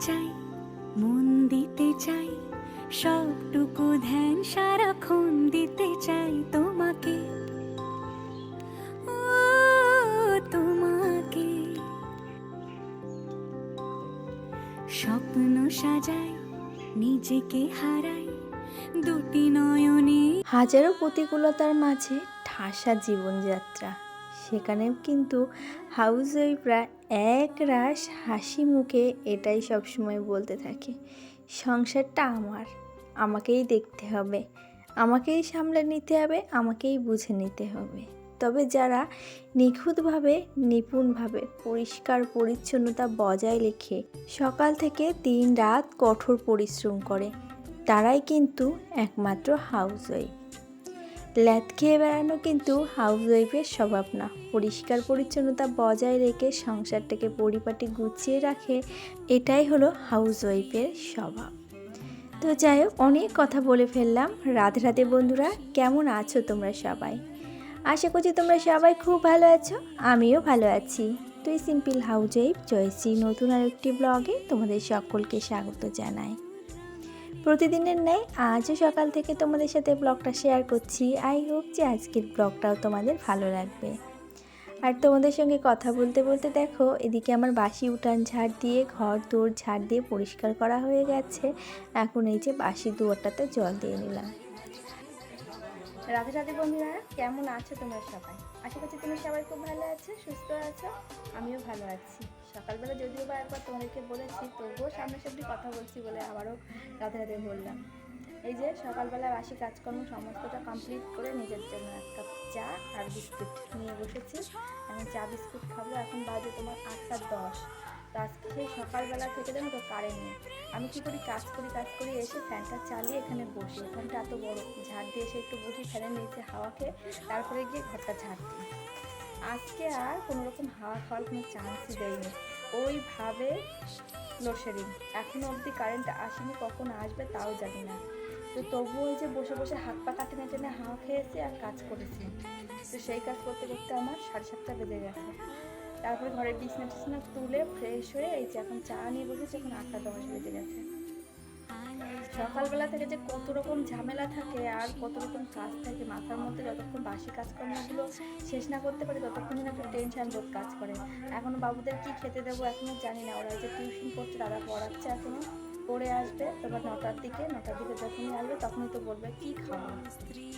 চাই, মন দিতে চাই, সবটুকু ধ্যান সারাক্ষণ দিতে চাই তোমাকে। তোমাকে। স্বপ্ন সাজাই, নিজেকে হারাই, দুটি নয়নে হাজারো প্রতিকূলতার মাঝে ঠাসা জীবনযাত্রা। সেখানেও কিন্তু হাউস ওয়াইফরা এক রাস হাসি মুখে এটাই সবসময় বলতে থাকে, সংসারটা আমার, আমাকেই দেখতে হবে, আমাকেই সামলে নিতে হবে, আমাকেই বুঝে নিতে হবে। তবে যারা নিখুঁতভাবে, নিপুণভাবে, পরিষ্কার পরিচ্ছন্নতা বজায় রেখে সকাল থেকে দিন রাত কঠোর পরিশ্রম করে, তারাই কিন্তু একমাত্র হাউস ওয়াইফ ল্যাদ খেয়ে বেড়ানো কিন্তু হাউস ওয়াইফের স্বভাব না। পরিষ্কার পরিচ্ছন্নতা বজায় রেখে সংসারটাকে পরিপাটি গুছিয়ে রাখে, এটাই হলো হাউস ওয়াইফের স্বভাব। তো যাই হোক, অনেক কথা বলে ফেললাম। রাধে রাধে বন্ধুরা, কেমন আছো তোমরা সবাই? আশা করছি তোমরা সবাই খুব ভালো আছো, আমিও ভালো আছি। তুই সিম্পল হাউস ওয়াইফ জয়শ্রী নতুন আরেকটি ব্লগে তোমাদের সকলকে স্বাগত জানাই। প্রতিদিনের ন্যায় আজও সকাল থেকে তোমাদের সাথে ব্লগটা শেয়ার করছি। আই হোপ যে আজকের ব্লগটাও তোমাদের ভালো লাগবে। আর তোমাদের সঙ্গে কথা বলতে বলতে দেখো, এদিকে আমার বাসি উঠান ঝাড় দিয়ে, ঘর দৌড় ঝাড় দিয়ে পরিষ্কার করা হয়ে গেছে। এখন এই যে বাসি দুয়ারটাতে জল দিয়ে নিলাম। রাধে রাধে বন্ধুরা, কেমন আছো তোমরা সবাই? আশা করছি তোমরা সবাই খুব ভালো আছো, সুস্থ আছো, আমিও ভালো আছি। সকালবেলা যদিও বা একবার তোমাদেরকে বলেছি, তবুও সামনে সামনাসামনি কথা বলছি বলে আবারও রাধে রাধে বললাম। এই যে সকালবেলা বাসি কাজকর্ম সমস্তটা কমপ্লিট করে নিজের জন্য এক কাপ চা আর বিস্কুট নিয়ে বসেছি। আমি চা, বিস্কুট খাব, এখন বাজে তোমার আটটা দশ। তো আজকে সেই সকালবেলা থেকে জানো তো কারেন্ট নেই। আমি কী করি, কাজ করি কাজ করি, এসে ফ্যানটা চালিয়ে এখানে বসি। ফ্যানটা এত বড়, ঝাড় দিয়ে এসে একটু বসি, ফ্যানের নিচে হাওয়া খেয়ে তারপরে গিয়ে ঘরটা ঝাড় দিই। আজকে আর কোনো রকম হাওয়া খাওয়ার কোনো চান্সই দেয়নি ওইভাবে লোডশেডিং এখনও অবধি কারেন্ট আসেনি, কখন আসবে তাও জানি না। তো তবুও ওই যে বসে বসে হাত পা কাটে টেনে হাওয়া খেয়েছি আর কাজ করেছি। তো সেই কাজ করতে করতে আমার সাড়ে সাতটা বেজে গেছে। তারপরে ঘরের বিছনা টিছনা তুলে ফ্রেশ হয়ে এই যে এখন চা নিয়ে বসেছি, এখন আটটা দশ বেজে গেছে। সকালবেলা থেকে যে কত রকম ঝামেলা থাকে আর কত রকম কাজ থাকে, মাথার মধ্যে যতক্ষণ বাসি কাজকর্মগুলো শেষ না করতে পারি ততক্ষণ যেন একটা টেনশন বোধ কাজ করে। এখনও বাবুদের কি খেতে দেবো এখনও জানি না। ওরা যে টিউশন করছে, দাদা পড়াচ্ছে এখনও, পড়ে আসবে। তারপর নটার দিকে নটার দিকে যখনই আসবে, তখনই তো বলবে, কি খাব?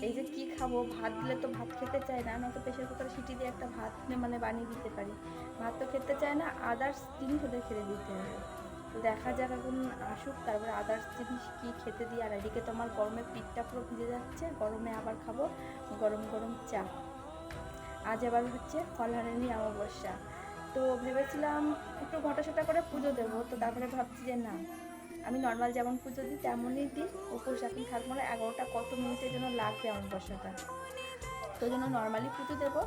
এই যে কি খাব? ভাত দিলে তো ভাত খেতে চায় না, নয়তো প্রেশার কুকারে সিটি দিয়ে একটা ভাত মানে বানিয়ে দিতে পারি। ভাত তো খেতে চায় না আদার্স জিনিস ওদের খেতে দিতে হবে। দেখা যাক এখন আসুক, তারপরে আদার্স জিনিস কী খেতে দিই। আর এদিকে তো আমার গরমে পিঠটা পুরো ভিজে যাচ্ছে, গরমে আবার খাব গরম গরম চা। আজ আবার হচ্ছে ফলহারিণী অমাবস্যা। তো ভেবেছিলাম একটু ঘটাসটা করে পুজো দেবো, তো তারপরে ভাবছি যে না, আমি নর্মাল যেমন পুজো দিই তেমনই দিই, উপোস এখন থাকব না, এগারোটা কত মিনিটের জন্য লাগবে অমাবস্যাটা। তো জন্য নর্মালি পুজো দেবো।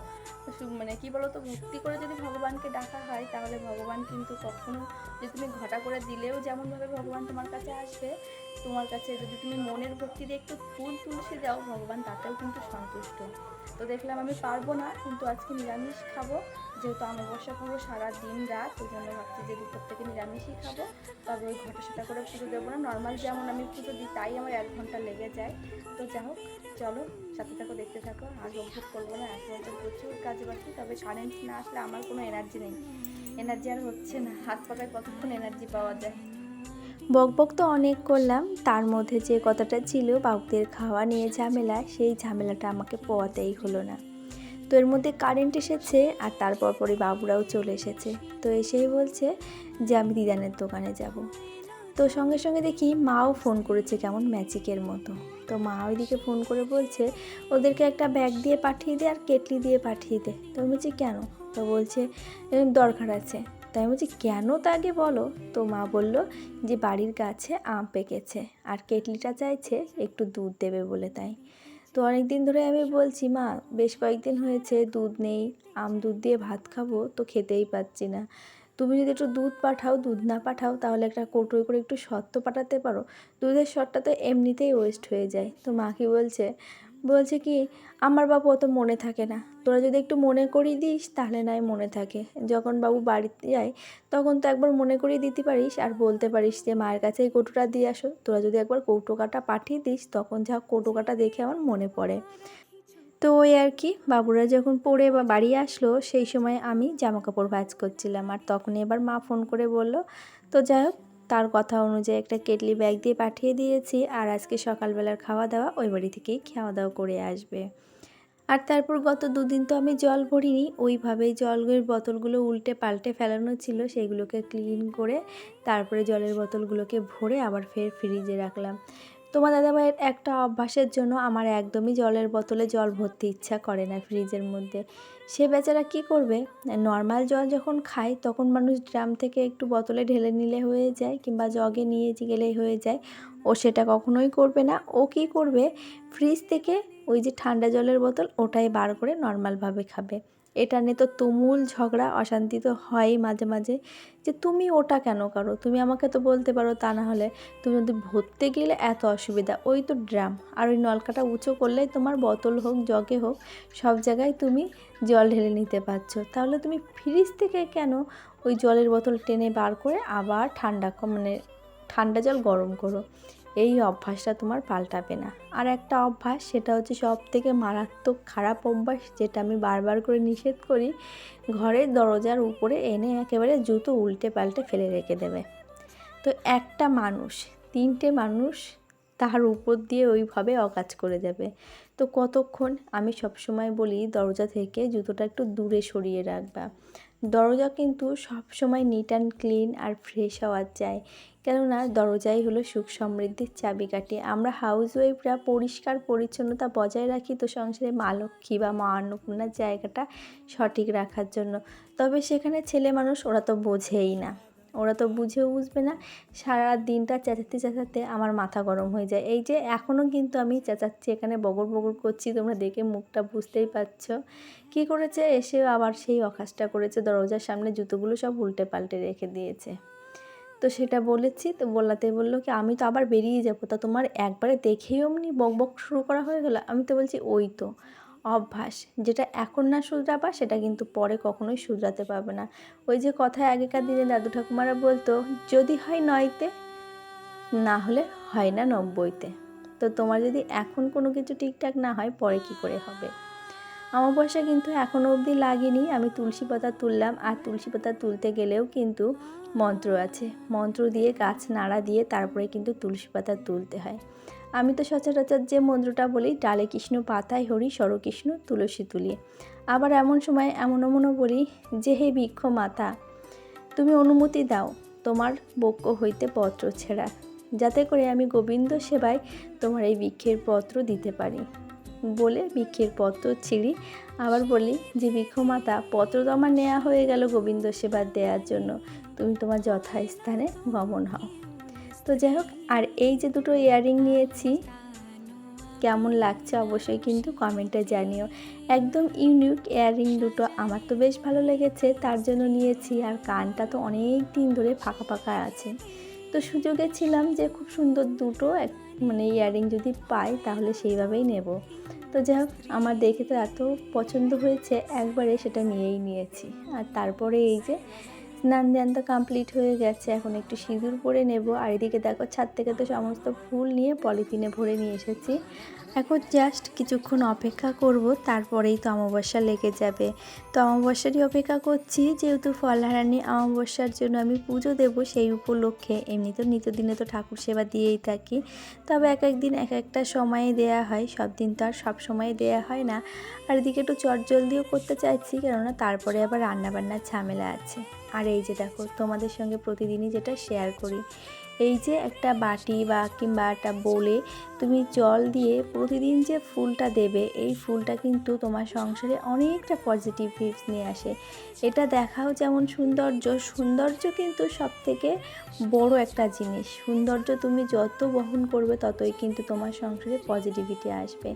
মানে কি বলতো ভক্তি করে যদি ভগবানকে ডাকা হয়, তাহলে ভগবান কিন্তু কখনো যে তুমি ঘটা করে দিলেও যেমনভাবে ভগবান তোমার কাছে আসবে তোমার কাছে যদি তুমি মনের ভক্তি দিয়ে একটু ফুল তুলসী যাও ভগবান তাতেও কিন্তু সন্তুষ্ট। তো দেখলাম আমি পারব না, কিন্তু আজকে নিরামিষ খাব। যেহেতু অমাবস্যা পুরো সারা দিন রাত, ওই জন্য ভাবছি যে দুপুর থেকে নিরামিষই খাব। তবে ওই ঘটা সেটা করে পুজো দেবো না। নর্মাল যেমন আমি পুজো দিই, তাই আমার এক ঘণ্টা লেগে যায়। তো যা হোক, চলো সাথে থাকো, দেখতে থাকো। আর ভোগ করব না এখন তো প্রচুর কাজ বাকি তবে কারেন্ট না আসলে আমার কোনো এনার্জি নেই। এনার্জি আর হচ্ছে না, হাত পাকায় কতক্ষণ এনার্জি পাওয়া যায়? বক বক তো অনেক করলাম, তার মধ্যে যে কথাটা ছিল বাবুদের খাওয়া নিয়ে ঝামেলা, সেই ঝামেলাটা আমাকে পোয়াতেই হলো না। তো এর মধ্যে কারেন্ট এসেছে আর তারপর পরে বাবুরাও চলে এসেছে। তো এসেই বলছে যে আমি দিদানের দোকানে যাব। তো সঙ্গে সঙ্গে দেখি মাও ফোন করেছে কেমন ম্যাজিকের মতো। তো মা ওইদিকে ফোন করে বলছে, ওদেরকে একটা ব্যাগ দিয়ে পাঠিয়ে দে আর কেটলি দিয়ে পাঠিয়ে দে। তো আমি বলছি, কেন? তো বলছে "এরম দরকার আছে। তাই বলছি, কেন তা আগে বলো? তো মা বলল যে, বাড়ির গাছে আম পেকেছে, আর কেটলিটা চাইছে একটু দুধ দেবে বলে তাই। তো অনেক দিন ধরে আমি বলছি, মা, বেশ কয়েকদিন হয়েছে, দুধ নেই, আম দুধ দিয়ে ভাত খাব, তো খেতেই পাচ্ছি না। তুমি যদি একটু দুধ পাঠাও, দুধ না পাঠাও, তাহলে একটা কৌটোয় করে একটু শর্ত পাঠাতে পারো। দুধের শটটা তো এমনিতেই ওয়েস্ট হয়ে যায়। তো মা কি বলছে বলছে কি, আমার বাবু অত মনে থাকে না। তোরা যদি একটু মনে করিয়ে দিস, তাহলে নয় মনে থাকে। যখন বাবু বাড়িতে যায়, তখন তো একবার মনে করিয়ে দিতে পারিস আর বলতে পারিস যে, মায়ের কাছে এই কৌটোটা দিয়ে আসো। তোরা যদি একবার কৌটোকাটা পাঠিয়ে দিস, তখন যা কৌটোকাটা দেখে আমার মনে পড়ে। তো ওই আর কি, বাবুরা যখন পড়ে বা বাড়ি আসলো, সেই সময় আমি জামা কাপড় ভাজ করছিলাম। আর তখনই এবার মা ফোন করে বলল, তো যাই হোক তার কথা অনুযায়ী একটা কেটলি ব্যাগ দিয়ে পাঠিয়ে দিয়েছি আর আজকে সকালবেলার খাওয়া দাওয়া ওই বাড়ি থেকেই খাওয়া দাওয়া করে আসবে। আর তারপর গত দুদিন তো আমি জল ভরিনি, ওইভাবেই জলের বোতলগুলো উল্টে পাল্টে ফেলানো ছিল, সেগুলোকে ক্লিন করে তারপরে জলের বোতলগুলোকে ভরে আবার ফের ফ্রিজে রাখলাম। তোমার দাদাভাইয়ের একটা অভ্যাসের জন্য আমার একদমই জলের বোতলে জল ভরতে ইচ্ছা করে না ফ্রিজের মধ্যে। সে বেচারা কি করবে? নর্মাল জল যখন খায়, তখন মানুষ ড্রাম থেকে একটু বোতলে ঢেলে নিলে হয়ে যায় কিংবা জগে নিয়ে গেলেই হয়ে যায়। ও সেটা কখনোই করবে না। ও কি করবে? ফ্রিজ থেকে ওই যে ঠান্ডা জলের বোতল ওটাই বার করে নর্মালভাবে খাবে। এটা নিয়ে তো তুমুল ঝগড়া, অশান্তি তো হয়ই মাঝে মাঝে। যে তুমি ওটা কেন করো? তুমি আমাকে তো বলতে পারো তা না হলে। তুমি যদি ভরতে গেলে এত অসুবিধা। ওই তো ড্রাম। আর ওই নলকাটা উঁচু করলেই তোমার বোতল হোক, জগে হোক, সব জায়গায় তুমি জল ঢেলে নিতে পারছ। তাহলে তুমি ফ্রিজ থেকে কেন ওই জলের বোতল টেনে বার করে আবার ঠান্ডা মানে ঠান্ডা জল গরম করো? এই অভ্যাসটা তোমার পাল্টাবে না। আর একটা অভ্যাস, সেটা হচ্ছে সব থেকে মারাত্মক খারাপ অভ্যাস, যেটা আমি বারবার করে নিষেধ করি ঘরের দরজার উপরে এনে একেবারে জুতো উল্টে পাল্টে ফেলে রেখে দেবে। তো একটা মানুষ, তিনটে মানুষ তার উপর দিয়ে ওইভাবে অকাজ করে যাবে। তো কতক্ষণ আমি সবসময় বলি, দরজা থেকে জুতোটা একটু দূরে সরিয়ে রাখবা। দরজা কিন্তু সবসময় নিট অ্যান্ড ক্লিন আর ফ্রেশ হওয়া চাই। কেননা দরজাই হলো সুখ সমৃদ্ধির চাবিকাঠি। আমরা হাউস ওয়াইফরা পরিষ্কার পরিচ্ছন্নতা বজায় রাখি তো সংসারে মা লক্ষ্মী বা মা অন্নপূর্ণার জায়গাটা সঠিক রাখার জন্য। তবে সেখানে ছেলে মানুষ ওরা তো বোঝেই না। ওরা তো বুঝেও বুঝবে না সারা দিনটা চেঁচাতে চেঁচাতে আমার মাথা গরম হয়ে যায়। এই যে এখনও কিন্তু আমি চেঁচাচ্ছি, এখানে বগর বগর করছি, তোমরা দেখে মুখটা বুঝতেই পারছ। কি করেছে? এসে আবার সেই অকাজটা করেছে, দরজার সামনে জুতোগুলো সব উল্টে পাল্টে রেখে দিয়েছে। তো সেটা বলেছি, তো বলাতে বলল কি, আমি তো আবার বেরিয়ে যাব। তা তোমার একবারে দেখেই অমনি বক বক শুরু করা হয়ে গেলো? আমি তো বলছি, ওই তো। অভ্যাস, যেটা এখন না শুধরাবা, সেটা কিন্তু পরে কখনোই শুধরাতে পারবে না। ওই যে কথায় আগেকার দিনে দাদু ঠাকুমারা বলতো, যদি হয় নয়তে, না হলে হয় না নব্বইতে। তো তোমার যদি এখন কোনো কিছু ঠিকঠাক না হয়, পরে কি করে হবে? অমাবস্যা কিন্তু এখনও অবধি লাগেনি, আমি তুলসী পাতা তুললাম, আর তুলসী পাতা তুলতে গেলেও কিন্তু মন্ত্র আছে। মন্ত্র দিয়ে গাছ নাড়া দিয়ে তারপরে কিন্তু তুলসী পাতা তুলতে হয়। আমি তো সচরাচর যে মন্ত্রটা বলি, ডালে কৃষ্ণ, পাতায় হরি সরকৃষ্ণ তুলসী তুলি। আবার এমন সময় এমন এমনও বলি, যে হে বৃক্ষ মাতা, তুমি অনুমতি দাও, তোমার বক্ষ হইতে পত্র ছেঁড়া, যাতে করে আমি গোবিন্দ সেবায় তোমার এই বৃক্ষের পত্র দিতে পারি। বলে বৃক্ষের পত্র ছিঁড়ি, আবার বলি, যে বৃক্ষ মাতা, পত্র তো আমার নেওয়া হয়ে গেল গোবিন্দ সেবা দেওয়ার জন্য। তুমি তোমার যথাস্থানে গমন হও। তো যাই হোক আর এই যে দুটো ইয়াররিং নিয়েছি, কেমন লাগছে অবশ্যই কিন্তু কমেন্টে জানিও। একদম ইউনিক ইয়াররিং দুটো, আমার তো বেশ ভালো লেগেছে, তার জন্য নিয়েছি, আর কানটা তো অনেক দিন ধরে ফাঁকা ফাঁকা আছে। তো সুযোগে ছিলাম যে খুব সুন্দর দুটো, এক মানে ইয়াররিং যদি পাই তাহলে সেইভাবেই নেব। তো যাই হোক আমার দেখে তো এত পছন্দ হয়েছে, একবারে সেটা নিয়েই নিয়েছি। আর তারপরে এই যে স্নান ধ্যান তো কমপ্লিট হয়ে গেছে। এখন একটু সিঁদুর পরে নেব। আর এদিকে দেখো, ছাদ থেকে তো সমস্ত ফুল নিয়ে পলিথিনে ভরে নিয়ে এসেছি। এখন জাস্ট কিছুক্ষণ অপেক্ষা করব, তারপরেই তো অমাবস্যা লেগে যাবে। তো অমাবস্যারই অপেক্ষা করছি, যেহেতু ফলহারানি অমাবস্যার জন্য আমি পুজো দেব সেই উপলক্ষে। এমনি তো নিত্যদিনে তো ঠাকুর সেবা দিয়েই থাকি। তবে এক এক দিন এক একটা সময়ে দেয়া হয়, সব দিন তো আর সব সময়ে দেয়া হয় না। আর এদিকে একটু চটজলদিও করতে চাইছি, কেননা তারপরে আবার রান্নাবান্নার ঝামেলা আছে। আর এই যে দেখো, তোমাদের সঙ্গে প্রতিদিনই যেটা শেয়ার করি। এই যে একটা বাটি বা কিংবা একটা বলে তুমি জল দিয়ে প্রতিদিন যে ফুলটা দেবে, এই ফুলটা কিন্তু তোমার সংসারে অনেকটা পজিটিভ ভিবস নিয়ে আসে। এটা দেখাও যেমন সৌন্দর্য সৌন্দর্য কিন্তু সব থেকে বড় একটা জিনিস। সৌন্দর্য তুমি যত বহন করবে, ততই কিন্তু তোমার সংসারে পজিটিভিটি আসবে।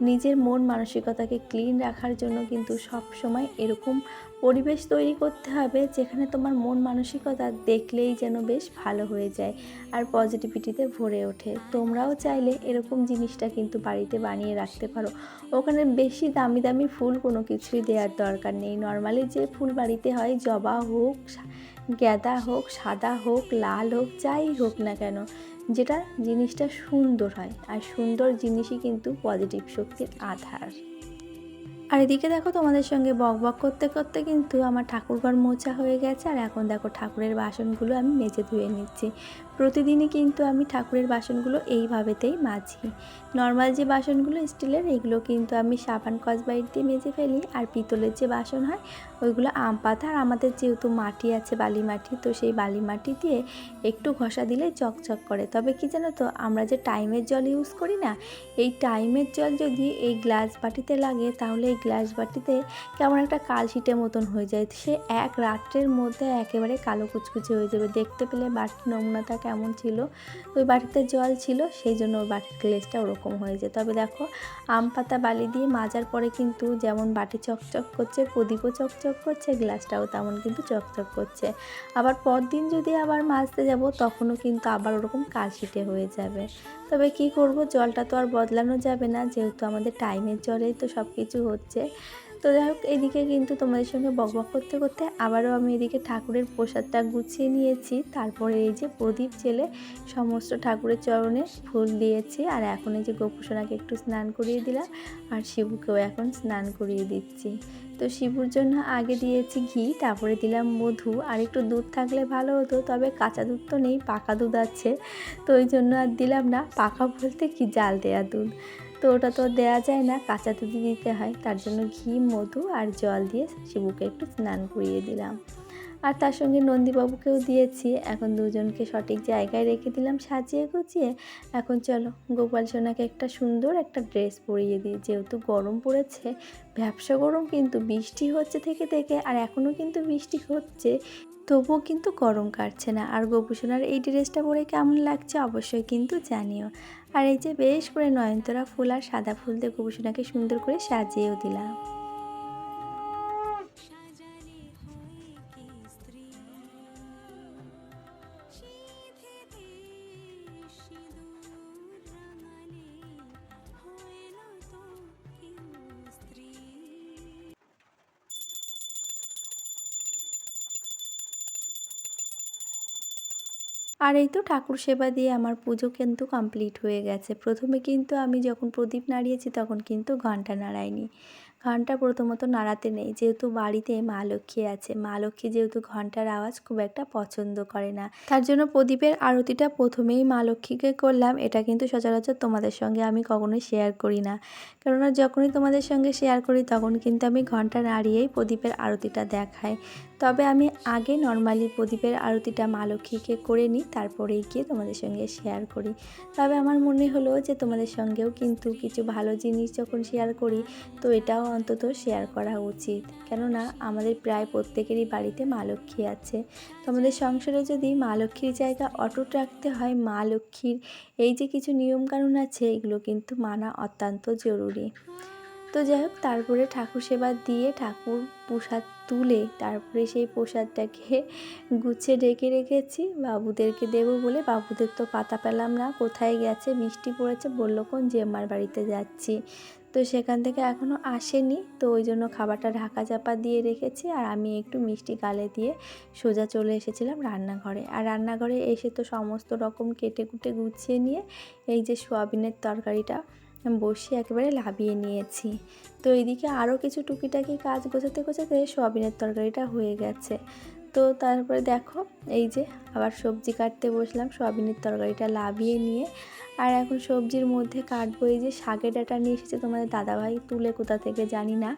নিজের মন মানসিকতাকে ক্লিন রাখার জন্য কিন্তু সব সময় এরকম পরিবেশ তৈরি করতে হবে যেখানে তোমার মন মানসিকতা দেখলেই যেন বেশ ভালো হয়ে যায় আর পজিটিভিটিতে ভরে ওঠে। তোমরাও চাইলে এরকম জিনিসটা কিন্তু বাড়িতে বানিয়ে রাখতে পারো। ওখানে বেশি দামি দামি ফুল কোনো কিছুই দেওয়ার দরকার নেই। নর্মালি যে ফুল বাড়িতে হয়, জবা হোক গ্যাদা হোক, সাদা হোক, লাল হোক, যাই হোক না কেন, যেটা জিনিসটা সুন্দর হয়। আর সুন্দর জিনিসই কিন্তু পজিটিভ শক্তির আধার। আর এদিকে দেখো তোমাদের সঙ্গে বক বক করতে করতে কিন্তু আমার ঠাকুরঘর মোছা হয়ে গেছে, আর এখন দেখো ঠাকুরের বাসনগুলো আমি মেজে ধুয়ে নিচ্ছি। প্রতিদিনই কিন্তু আমি ঠাকুরের বাসনগুলো এইভাবেতেই মাজি। নর্মাল যে বাসনগুলো স্টিলের, এগুলো কিন্তু আমি সাবান কসবাইট দিয়ে মেজে ফেলি, আর পিতলের যে বাসন হয় ওইগুলো আম পাতা আর আমাদের যেহেতু মাটি আছে, বালি মাটি, তো সেই বালি মাটি দিয়ে একটু ঘষা দিলে চকচক করে। তবে কি জানো তো, আমরা যে টাইমের জল ইউজ করি না, এই টাইমের জল যদি এই গ্লাস বাটিতে লাগে, তাহলে এই গ্লাস বাটিতে কেমন একটা কালশিটের মতন হয়ে যায়। সে এক রাত্রের মধ্যে একেবারে কালো কুচকুচে হয়ে যাবে। দেখতে পেলে বাটির নমুনাটা কেমন ছিল? ওই বাটিতে জল ছিল, সেই জন্য ওই বাটির গ্লেসটা ওরকম হয়ে যায়। তবে দেখো, আম পাতা বালি দিয়ে মাজার পরে কিন্তু যেমন বাটি চকচক করছে, প্রদীপও চকচক করছে, গ্লাসটাও তেমন কিন্তু চকচক করছে। আবার পরদিন যদি আবার মাজতে যাব, তখনও কিন্তু আবার ওরকম কাশিটে হয়ে যাবে। তবে কি করব, জলটা তো আর বদলানো যাবে না, যেহেতু আমাদের টাইমের জলেই তো সব কিছু হচ্ছে। তো যাই হোক, এদিকে কিন্তু তোমাদের সঙ্গে বকবক করতে করতে আবারও আমি এদিকে ঠাকুরের প্রসাদটা গুছিয়ে নিয়েছি। তারপরে এই যে প্রদীপ জেলে সমস্ত ঠাকুরের চরণে ফুল দিয়েছি আর এখন এই যে গোপুসোনাকে একটু স্নান করিয়ে দিলাম আর শিবুকেও এখন স্নান করিয়ে দিচ্ছি। তো শিবুর জন্য আগে দিয়েছি ঘি, তারপরে দিলাম মধু আর একটু দুধ থাকলে ভালো হতো, তবে কাঁচা দুধ তো নেই, পাকা দুধ আছে। তো ওই জন্য আর দিলাম না, পাকা বলতে কি জাল দেয়া দুধ। তো ওটা তো দেওয়া যায় না, কাঁচা দুধই দিতে হয়। তার জন্য ঘি, মধু আর জল দিয়ে শিবুকে একটু স্নান করিয়ে দিলাম। আর তার সঙ্গে নন্দীবাবুকেও দিয়েছি। এখন দুজনকে সঠিক জায়গায় রেখে দিলাম সাজিয়ে গুছিয়ে। এখন চলো, গোপাল সোনাকে একটা সুন্দর একটা ড্রেস পরিয়ে দিই। যেহেতু গরম পড়েছে, ব্যবসা গরম কিন্তু বৃষ্টি হচ্ছে থেকে থেকে, আর এখনও কিন্তু বৃষ্টি হচ্ছে। তবুও কিন্তু গরম কাটছে না। আর গোপুসোনার এই ড্রেসটা পরে কেমন লাগছে অবশ্যই কিন্তু জানিও। আর এই যে বেশ করে নয়নতরা ফুল আর সাদা ফুল দিয়ে গোপুসোনাকে সুন্দর করে সাজিয়েও দিলাম। আর এই তো ঠাকুর সেবা দিয়ে আমার পুজো কিন্তু কমপ্লিট হয়ে গেছে। প্রথমে কিন্তু আমি যখন প্রদীপ নাড়িয়েছি তখন কিন্তু ঘণ্টা নাড়াইনি। ঘণ্টা প্রথমত নাড়াতে নেই। যেহেতু বাড়িতে মা লক্ষ্মী আছে, মা লক্ষ্মী যেহেতু ঘণ্টার আওয়াজ খুব একটা পছন্দ করে না। তার জন্য প্রদীপের আরতিটা প্রথমেই মা লক্ষ্মীকে করলাম। এটা কিন্তু সচরাচর তোমাদের সঙ্গে আমি কখনোই শেয়ার করি না। কেননা যখনই তোমাদের সঙ্গে শেয়ার করি, তখন কিন্তু আমি ঘণ্টা নাড়িয়েই প্রদীপের আরতিটা দেখাই। তবে আমি আগে নর্মালি প্রদীপের আরতিটা মা লক্ষ্মীকে করে নিই, তারপরেই গিয়ে তোমাদের সঙ্গে শেয়ার করি। তবে আমার মনে হলো যে তোমাদের সঙ্গেও কিন্তু কিছু ভালো জিনিস যখন শেয়ার করি, তো এটাও অন্তত শেয়ার করা উচিত। কেননা, আমাদের প্রায় প্রত্যেকেরই বাড়িতে মা লক্ষ্মী আছে। তো আমাদের সংসারে যদি মা লক্ষ্মীর জায়গা অটুট রাখতে হয়, মা লক্ষ্মীর এই যে কিছু নিয়মকানুন আছে, এগুলো কিন্তু মানা অত্যন্ত জরুরি। তো যাই হোক, তারপরে ঠাকুর সেবা দিয়ে ঠাকুর প্রসাদ তুলে তারপরে সেই প্রসাদটাকে গুছে ডেকে রেখেছি। বাবুদেরকে দেবো বলে, বাবুদের তো পাতা পেলাম না, কোথায় গেছে বৃষ্টি পড়েছে, বলল কোন জেম্মার বাড়িতে যাচ্ছি। তো সেখান থেকে এখনও আসেনি। তো ওই জন্য খাবারটা ঢাকা চাপা দিয়ে রেখেছি আর আমি একটু মিষ্টি গালে দিয়ে সোজা চলে এসেছিলাম রান্নাঘরে। আর রান্নাঘরে এসে তো সমস্ত রকম কেটে কুটে গুছিয়ে নিয়ে এই যে সোয়াবিনের তরকারিটা বসে একেবারে লাভিয়ে নিয়েছি। তো এইদিকে আরও কিছু টুকিটাকি কাজ গোছাতে গোছাতে সোয়াবিনের তরকারিটা হয়ে গেছে। তো তারপরে দেখো, এই যে আবার সবজি কাটতে বসলাম, সোয়াবিনের তরকারিটা লাভিয়ে নিয়ে। আর এখন সবজির মধ্যে কাটবো, এই যে শাকের ডাটা নিয়ে এসেছে তোমাদের দাদাভাই, তুলে কোথা থেকে জানি না।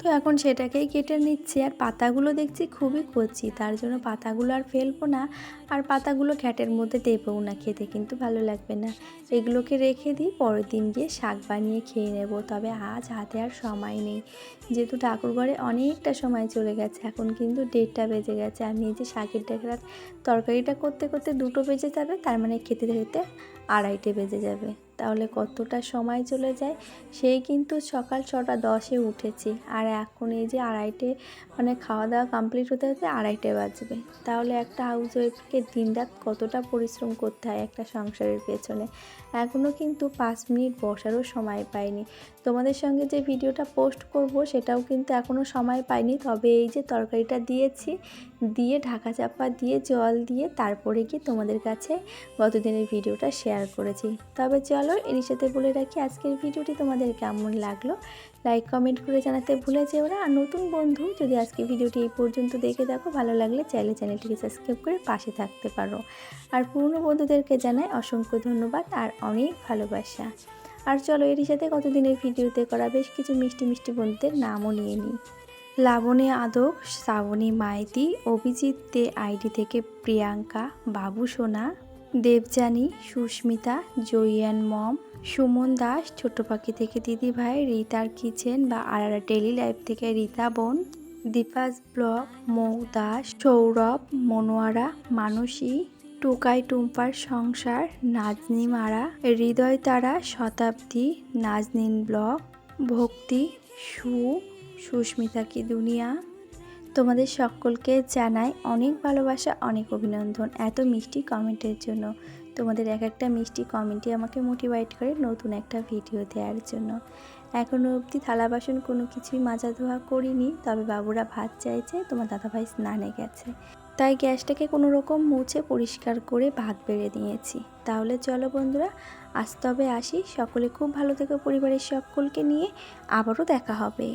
তো এখন সেটাকেই কেটে নিচ্ছি আর পাতাগুলো দেখছি খুবই কচি, তার জন্য পাতাগুলো আর ফেলব না আর পাতাগুলো ঘ্যাটের মধ্যে দেবও না খেতে, কিন্তু ভালো লাগবে না। এগুলোকে রেখে দিই, পরের দিন গিয়ে শাক বানিয়ে খেয়ে নেব, তবে আজ হাতে আর সময় নেই। যেহেতু ঠাকুরঘরে অনেকটা সময় চলে গেছে, এখন কিন্তু দেড়টা বেজে গেছে এই যে শাকের ডাকরার তরকারিটা করতে করতে দুটো বেজে যাবে, তার মানে খেতে খেতে আড়াইটে বেজে যাবে। তাহলে কতটা সময় চলে যায়? সেই কিন্তু সকাল ছটা দশে উঠেছে। আর এখন এই যে আড়াইটে মানে খাওয়া দাওয়া কমপ্লিট হতে হতে আড়াইটে বাজবে। তাহলে একটা হাউস ওয়াইফকে দিনরাত কতটা পরিশ্রম করতে হয় একটা সংসারের পেছনে? এখনও কিন্তু পাঁচ মিনিট বসারও সময় পাইনি। তোমাদের সঙ্গে যে ভিডিওটা পোস্ট করব, সেটাও কিন্তু এখনও সময় পাইনি। তবে এই যে তরকারিটা দিয়েছি, দিয়ে ঢাকা চাপা দিয়ে জল দিয়ে তারপরে গিয়ে তোমাদের কাছে গতদিনের ভিডিওটা শেয়ার করেছি। তবে চলো এর সাথে বলে রাখি, আজকের ভিডিওটি তোমাদের কেমন লাগল? লাইক কমেন্ট করে জানাতে ভুলে যেও না। আর নতুন বন্ধু যদি আজকে ভিডিওটি এই পর্যন্ত দেখে দেখো ভালো লাগলে চাইলে চ্যানেলটিকে সাবস্ক্রাইব করে পাশে থাকতে পারো। আর পুরনো বন্ধুদেরকে জানাই অসংখ্য ধন্যবাদ আর অনেক ভালোবাসা। আর চলো এর সাথে কতদিনের ভিডিওতে করা বেশ কিছু মিষ্টি মিষ্টি বন্ধুদের নামও নিয়ে নিই। লাবণী আদক, শ্রাবণী মাইতি, অভিজিৎ দে আইডি থেকে প্রিয়াঙ্কা, বাবু সোনা, দেবযানী, সুস্মিতা, জয়িয়ান মম সুমন দাস ছোট পাখি থেকে দিদি ভাই, রিতার কিচেন বা আরারা ডেলি লাইফ থেকে রীতা বোন, দীপাস ব্লগ, মৌ দাস, সৌরভ, মনোয়ারা, মানসী, টুকাই টুম্পার সংসার, নাজনি মারা, হৃদয় তারা শতাব্দী, নাজনিন ব্লগ, ভক্তি, সু, সুস্মিতা কি দুনিয়া। তোমাদের সকলকে জানাই অনেক ভালোবাসা, অনেক অভিনন্দন এত মিষ্টি কমেন্টের জন্য। তোমাদের এক একটা মিষ্টি কমেন্টই আমাকে মোটিভেট করে নতুন একটা ভিডিও দেওয়ার জন্য। এখনও অবধি থালা বাসন কোনো কিছুই মাজা ধোয়া করিনি, তবে বাবুরা ভাত চাইছে, তোমার দাদাভাই স্নানে গেছে। তাই গ্যাসটাকে কোনো রকম মুছে পরিষ্কার করে ভাত বেড়ে নিয়েছি। তাহলে চলো বন্ধুরা, আজ তবে আসি। সকলে খুব ভালো থেকো পরিবারের সকলকে নিয়ে। আবারও দেখা হবে।